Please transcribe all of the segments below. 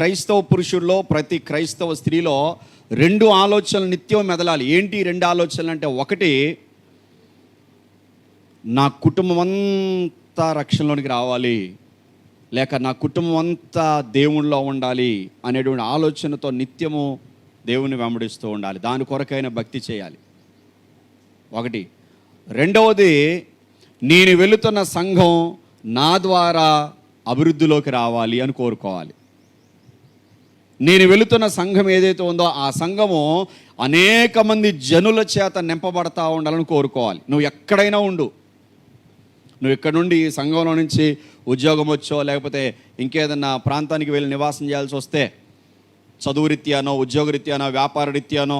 క్రైస్తవ పురుషుల్లో ప్రతి క్రైస్తవ స్త్రీలో రెండు ఆలోచనలు నిత్యం మెదలాలి. ఏంటి రెండు ఆలోచనలు అంటే ఒకటి నా కుటుంబం అంతా రక్షణలోనికి రావాలి లేక నా కుటుంబం అంతా దేవుళ్ళలో ఉండాలి అనేటువంటి ఆలోచనతో నిత్యము దేవుని వెంబడిస్తూ ఉండాలి. దాని కొరకైన భక్తి చేయాలి. ఒకటి. రెండవది నేను వెళుతున్న సంఘం నా ద్వారా అభివృద్ధిలోకి రావాలి అని కోరుకోవాలి. నేను వెళుతున్న సంఘం ఏదైతే ఉందో ఆ సంఘము అనేక మంది జనుల చేత నింపబడతా ఉండాలని కోరుకోవాలి. నువ్వు ఎక్కడైనా ఉండు. నువ్వు ఇక్కడ నుండి ఈ సంఘంలో నుంచి ఉద్యోగం వచ్చో లేకపోతే ఇంకేదన్నా ప్రాంతానికి వెళ్ళి నివాసం చేయాల్సి వస్తే చదువు రీత్యానో ఉద్యోగ రీత్యానో వ్యాపార రీత్యానో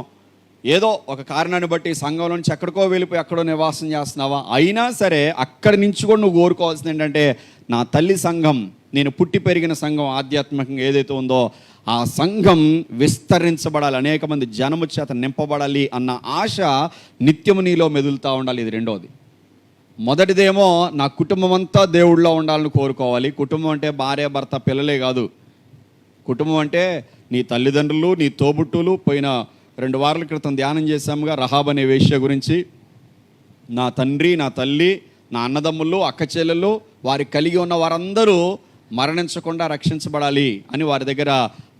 ఏదో ఒక కారణాన్ని బట్టి సంఘంలో నుంచి ఎక్కడికో వెళ్ళిపోయి ఎక్కడో నివాసం చేస్తున్నావా? అయినా సరే అక్కడి నుంచి కూడా నువ్వు కోరుకోవాల్సింది ఏంటంటే నా తల్లి సంఘం నేను పుట్టి పెరిగిన సంఘం ఆధ్యాత్మికంగా ఏదైతే ఉందో ఆ సంఘం విస్తరించబడాలి అనేక మంది జనము చేత నింపబడాలి అన్న ఆశ నిత్యము నీలో మెదులుతూ ఉండాలి. ఇది రెండోది. మొదటిదేమో నా కుటుంబం అంతా దేవుళ్ళో ఉండాలని కోరుకోవాలి. కుటుంబం అంటే భార్య భర్త పిల్లలే కాదు. కుటుంబం అంటే నీ తల్లిదండ్రులు నీ తోబుట్టులు పోయిన రెండు వారాల క్రితం ధ్యానం చేశాముగా రహాబ్ అనే వేష్య గురించి. నా తండ్రి నా తల్లి నా అన్నదమ్ములు అక్క చెల్లెలు వారి కలిగి ఉన్న వారందరూ మరణించకుండా రక్షించబడాలి అని వారి దగ్గర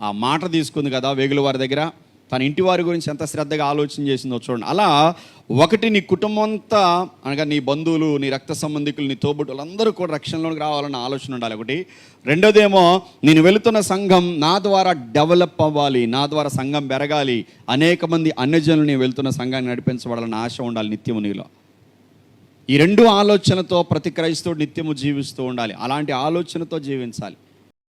ఆ మాట తీసుకుంది కదా వేగుల వారి దగ్గర. తన ఇంటి వారి గురించి ఎంత శ్రద్ధగా ఆలోచన చేసిందో చూడండి. అలా ఒకటి నీ కుటుంబం అంతా అనగా నీ బంధువులు నీ రక్త సంబంధికులు నీ తోబుట్టులు అందరూ కూడా రక్షణలోకి రావాలన్న ఆలోచన ఉండాలి. ఒకటి. రెండోదేమో నేను వెళుతున్న సంఘం నా ద్వారా డెవలప్ అవ్వాలి నా ద్వారా సంఘం పెరగాలి అనేక మంది అన్యజనులు నేను వెళ్తున్న సంఘాన్ని నడిపించబడాలన్న ఆశ ఉండాలి నిత్యము నీలో. ఈ రెండు ఆలోచనతో ప్రతి క్రైస్తవుడు నిత్యము జీవిస్తూ ఉండాలి. అలాంటి ఆలోచనతో జీవించాలి.